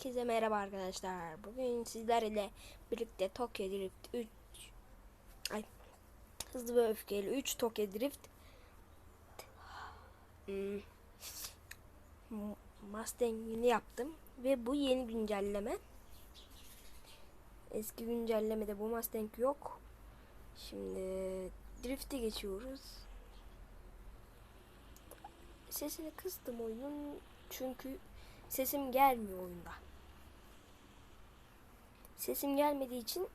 Herkese merhaba arkadaşlar. Bugün sizlerle birlikte Tokyo Drift 3 Ay Hızlı ve Öfkeli 3 Tokyo Drift hmm, Mustang'ini yaptım ve bu yeni güncelleme. Eski güncellemede bu Mustang yok. Şimdi Drift'e geçiyoruz. Sesini kıstım oyunun çünkü sesim gelmiyor oyunda. Sesim gelmediği için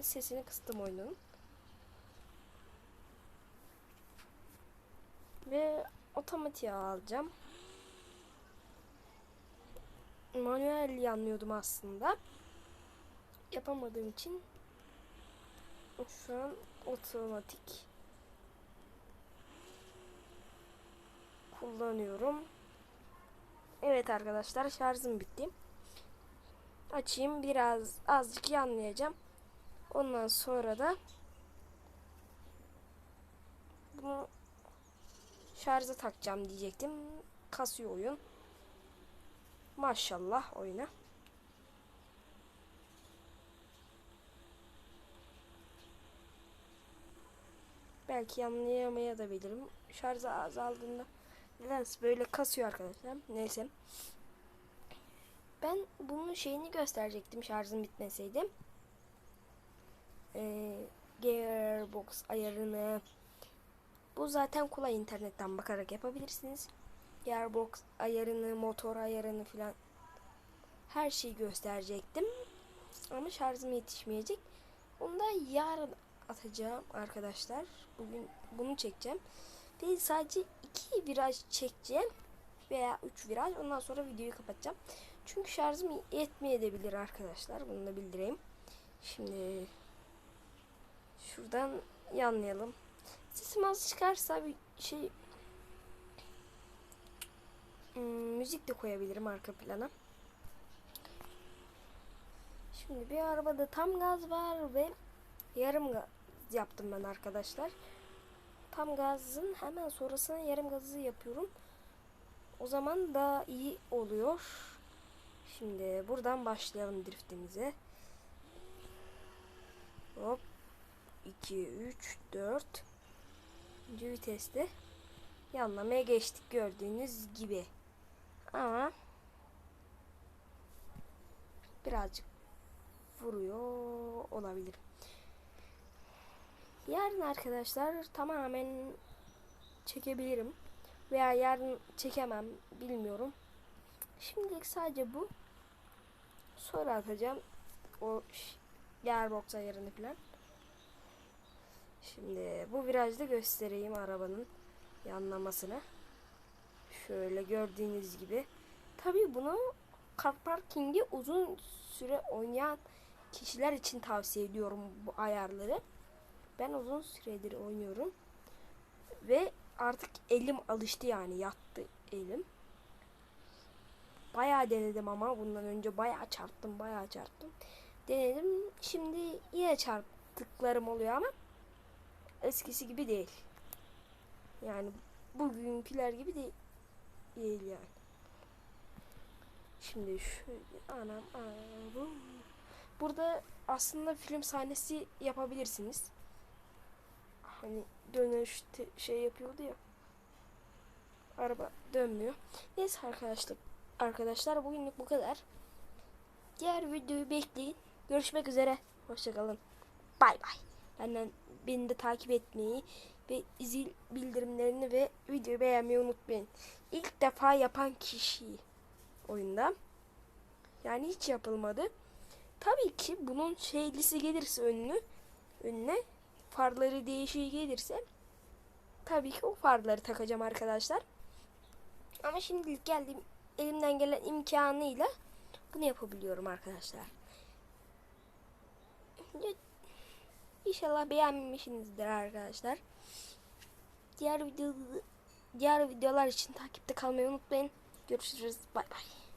sesini kıstım oyunun. Ve otomatiğe alacağım. Manuel yanlıyordum aslında. Yapamadığım için şu an otomatik kullanıyorum. Evet arkadaşlar şarjım bitti. Açayım biraz azıcık yanlayacağım. Ondan sonra da bunu şarja takacağım diyecektim. Kasıyor oyun. Maşallah oyuna. Belki yanlayamaya da bilirim. Şarjı azaldığında nedense böyle kasıyor arkadaşlar. Neyse. Ben bunun şeyini gösterecektim şarjım bitmeseydi. Ee, gearbox ayarını bu zaten kolay internetten bakarak yapabilirsiniz. Gearbox ayarını, motor ayarını filan her şeyi gösterecektim. Ama şarjım yetişmeyecek. Onu da yarın atacağım arkadaşlar. Bugün bunu çekeceğim. Ve sadece iki viraj çekeceğim. Veya üç viraj. Ondan sonra videoyu kapatacağım. Çünkü şarjım yetmeyebilir arkadaşlar. Bunu da bildireyim. Şimdi şuradan yanlayalım. Sesim az çıkarsa bir şey hmm, müzik de koyabilirim arka plana. Şimdi bir arabada tam gaz var ve yarım gaz yaptım ben arkadaşlar. Tam gazın hemen sonrasına yarım gazı yapıyorum. O zaman daha iyi oluyor. Şimdi buradan başlayalım driftimize. Hop. 2, 3, 4. İkinci viteste yanlamaya geçtik gördüğünüz gibi. Ama birazcık vuruyor olabilir. Yarın arkadaşlar tamamen çekebilirim. Veya yarın çekemem bilmiyorum. Şimdilik sadece bu. Sonra atacağım. O gearbox ayarını falan. Şimdi bu virajda göstereyim arabanın yanlamasını. Şöyle gördüğünüz gibi. Tabii bunu car parking'i uzun süre oynayan kişiler için tavsiye ediyorum bu ayarları. Ben uzun süredir oynuyorum. Ve artık elim alıştı yani yattı elim. Bayağı denedim ama bundan önce bayağı çarptım bayağı çarptım. Denedim şimdi yine çarptıklarım oluyor ama eskisi gibi değil. Yani bugünküler gibi değil, değil yani. Şimdi şöyle anam anam. Burada aslında film sahnesi yapabilirsiniz. Hani dönüşte şey yapıyordu ya. Araba dönmüyor. Neyse arkadaşlar. Arkadaşlar bugünlük bu kadar. Diğer videoyu bekleyin. Görüşmek üzere. Hoşçakalın. Bay bay. Benden beni de takip etmeyi ve zil bildirimlerini ve videoyu beğenmeyi unutmayın. İlk defa yapan kişi oyunda. Yani hiç yapılmadı. Tabii ki bunun şeylisi gelirse önünü önüne farları değişiği gelirse tabii ki o farları takacağım arkadaşlar. Ama şimdilik geldiğim elimden gelen imkanıyla bunu yapabiliyorum arkadaşlar. İnşallah beğenmişsinizdir arkadaşlar. Diğer video diğer videolar için takipte kalmayı unutmayın. Görüşürüz. Bay bay.